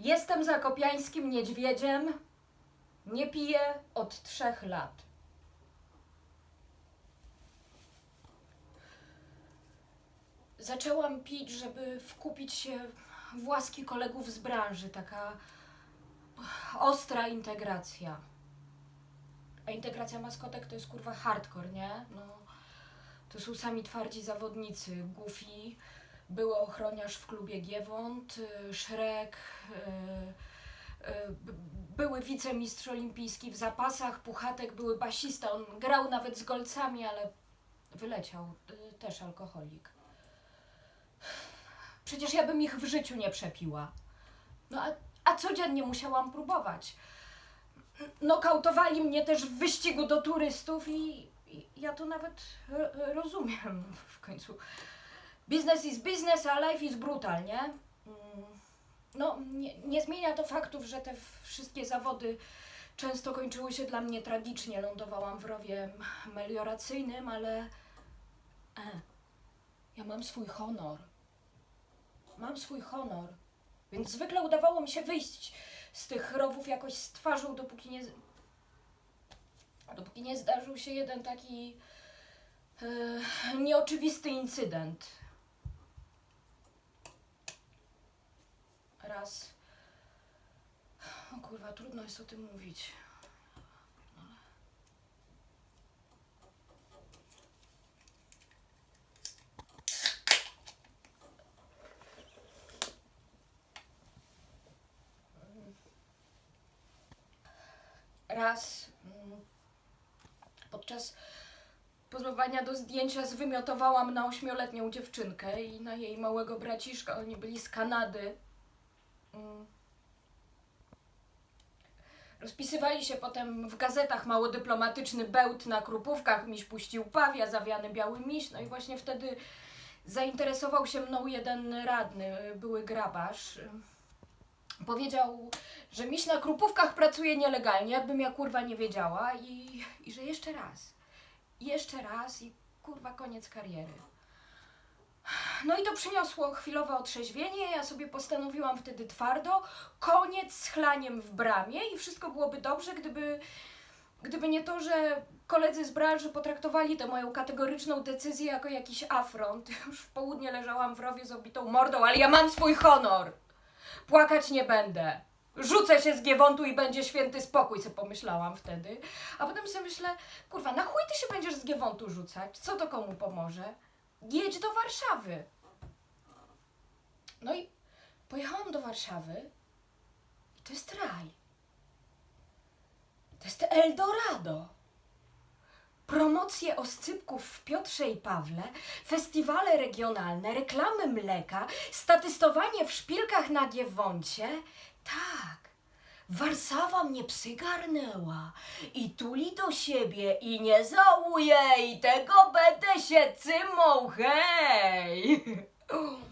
Jestem zakopiańskim niedźwiedziem. Nie piję od trzech lat. Zaczęłam pić, żeby wkupić się w łaski kolegów z branży. Taka ostra integracja. A integracja maskotek to jest kurwa hardcore, nie? No, to są sami twardzi zawodnicy. Goofy, były ochroniarz w klubie Giewont, y, Szrek, y, y, były wicemistrz olimpijski w zapasach, Puchatek, były basista. On grał nawet z golcami, ale wyleciał. Też alkoholik. Przecież ja bym ich w życiu nie przepiła. No a, a codziennie musiałam próbować. Nokautowali mnie też w wyścigu do turystów i, i ja to nawet ro- rozumiem w końcu. Business is business, a life is brutal, nie? Mm, No, nie, nie zmienia to faktów, że te wszystkie zawody często kończyły się dla mnie tragicznie. Lądowałam w rowie melioracyjnym, ale e, ja mam swój honor. Mam swój honor. Więc zwykle udawało mi się wyjść z tych rowów jakoś z twarzą, dopóki nie. Dopóki nie zdarzył się jeden taki e, nieoczywisty incydent. Raz. O kurwa, trudno jest o tym mówić. Raz mm, podczas pozwowania do zdjęcia zwymiotowałam na ośmioletnią dziewczynkę i na jej małego braciszka. Oni byli z Kanady. Mm. Rozpisywali się potem w gazetach mało dyplomatyczny bełt na krupówkach, miś puścił pawia, zawiany biały miś. No i właśnie wtedy zainteresował się mną jeden radny, były grabarz. Powiedział, że miś na krupówkach pracuje nielegalnie, jakbym ja kurwa nie wiedziała i, i że jeszcze raz, jeszcze raz i kurwa koniec kariery. No i to przyniosło chwilowe otrzeźwienie, ja sobie postanowiłam wtedy twardo, koniec z chlaniem w bramie i wszystko byłoby dobrze, gdyby, gdyby nie to, że koledzy z branży potraktowali tę moją kategoryczną decyzję jako jakiś afront. Już w południe leżałam w rowie z obitą mordą, ale ja mam swój honor! Płakać nie będę. Rzucę się z Giewontu i będzie święty spokój, co pomyślałam wtedy. A potem sobie myślę, kurwa, na chuj ty się będziesz z Giewontu rzucać? Co to komu pomoże? Jedź do Warszawy. No i pojechałam do Warszawy i to jest raj. To jest Eldorado. Promocje oscypków w Piotrze i Pawle, festiwale regionalne, reklamy mleka, statystowanie w szpilkach na Giewoncie. Tak, Warszawa mnie przygarnęła i tuli do siebie i nie żałuję i tego będę się cymał, hej!